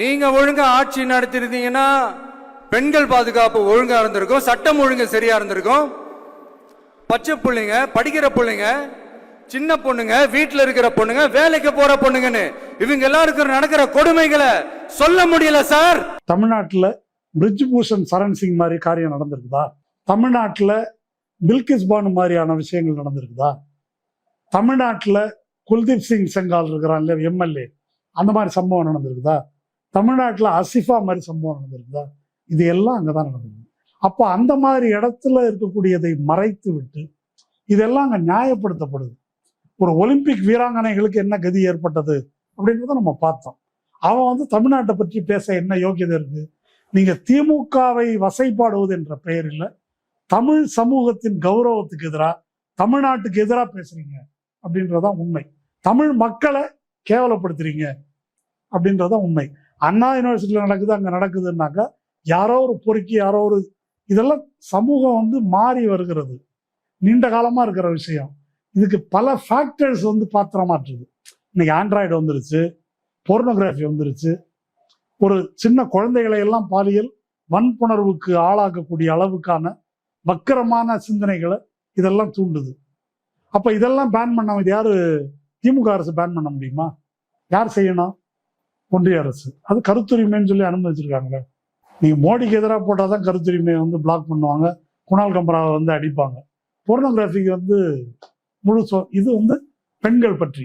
நீங்க ஒழுங்கா ஆட்சி நடத்திருந்தீங்கன்னா பெண்கள் பாதுகாப்பு ஒழுங்கா இருந்திருக்கும் சட்டம் ஒழுங்கு சரியா இருந்திருக்கும். பச்சை பிள்ளைங்க படிக்கிற பிள்ளைங்க சின்ன பொண்ணுங்க வீட்டில் இருக்கிற பொண்ணுங்க வேலைக்கு போற பொண்ணுங்கன்னு இவங்க எல்லாருக்கும் நடக்கிற கொடுமைகளை சொல்ல முடியல சார். தமிழ்நாட்டில் பிரிட்ஜ் பூஷன் சரண் சிங் மாதிரி காரியம் நடந்திருக்குதா? தமிழ்நாட்டில் பில்கிஸ் பானு மாதிரியான விஷயங்கள் நடந்திருக்குதா? தமிழ்நாட்டில் குல்தீப் சிங் செங்கால் இருக்கிறான்ல எம்எல்ஏ. அந்த மாதிரி சம்பவம் நடந்திருக்குதா? தமிழ்நாட்டில் அசிஃபா மாதிரி சம்பவம் நடந்திருக்குதா? இது எல்லாம் அங்கே தான் நடந்தது. அப்போ அந்த மாதிரி இடத்துல இருக்கக்கூடியதை மறைத்து விட்டு இதெல்லாம் அங்கே நியாயப்படுத்தப்படுது. ஒரு ஒலிம்பிக் வீராங்கனைகளுக்கு என்ன கதி ஏற்பட்டது அப்படின்றத நம்ம பார்த்தோம். அவன் வந்து தமிழ்நாட்டை பற்றி பேச என்ன யோக்கியதை இருக்கு? நீங்க திமுகவை வசைப்பாடுவது என்ற பெயரில் தமிழ் சமூகத்தின் கௌரவத்துக்கு எதிராக தமிழ்நாட்டுக்கு எதிராக பேசுறீங்க அப்படின்றதான் உண்மை. தமிழ் மக்களை கேவலப்படுத்துறீங்க அப்படின்றதான் உண்மை. அண்ணா யூனிவர்சிட்டியில் நடக்குது அங்கே நடக்குதுன்னாக்கா யாரோ ஒரு பொறுக்கி யாரோ ஒரு இதெல்லாம் சமூகம் வந்து மாறி வருகிறது. நீண்ட காலமாக இருக்கிற விஷயம். இதுக்கு பல ஃபேக்டர்ஸ் வந்து பாத்திரமாற்றுது இன்னைக்கு ஆண்ட்ராய்டு வந்துருச்சு போர்னோகிராஃபி வந்துருச்சு. ஒரு சின்ன குழந்தைகளை எல்லாம் பாலியல் வன்புணர்வுக்கு ஆளாக்கக்கூடிய அளவுக்கான வக்கரமான சிந்தனைகளை இதெல்லாம் தூண்டுது. அப்போ இதெல்லாம் பேன் பண்ண இது யாரு? திமுக அரசு பேன் பண்ண முடியுமா? யார் செய்யணும்? ஒன்றிய அரசு. அது கருத்துரிமைன்னு சொல்லி அனுமதிச்சிருக்காங்களே நீங்கள் மோடிக்கு எதிராக போட்டால் தான் கருத்துரிமையை வந்து பிளாக் பண்ணுவாங்க. குணால் கம்பராவை வந்து அடிப்பாங்க. போர்னோகிராஃபிக்கு வந்து முழு இது வந்து பெண்கள் பற்றி.